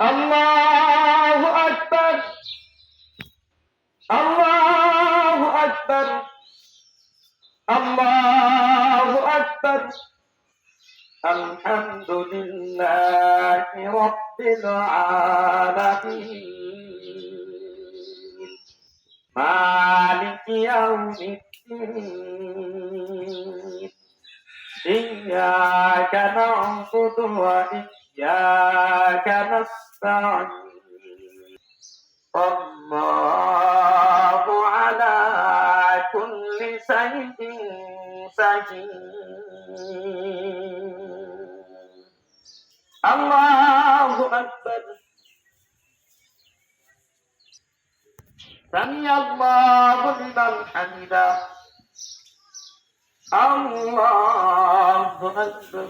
আল্লাহু আকবার আল্লাহু আকবার আল্লাহু আকবার আলহামদুলিল্লাহি রাব্বিল আলামিন মালিকি ইয়াউমিদ্দিন وإياك نستعين الله على كل شيء شهيد الله أكبر سمع الله لمن حمده الله أكبر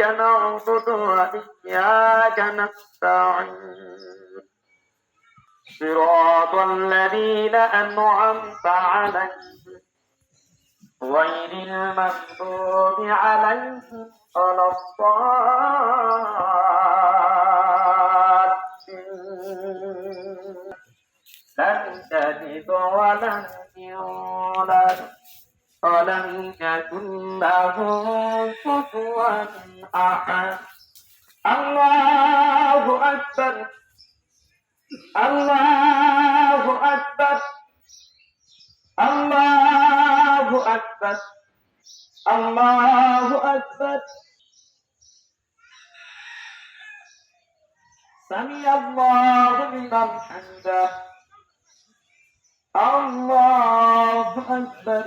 نعبد وإياك نستعين. صراط الذين أنعمت عليهم غير المغضوب عليهم ولا الضالين. لم تلد ولم يولد ولم يكن له كفوا أحد الله أكبر. الله أكبر. الله أكبر. الله أكبر. سمع الله لمن حمده الله أكبر.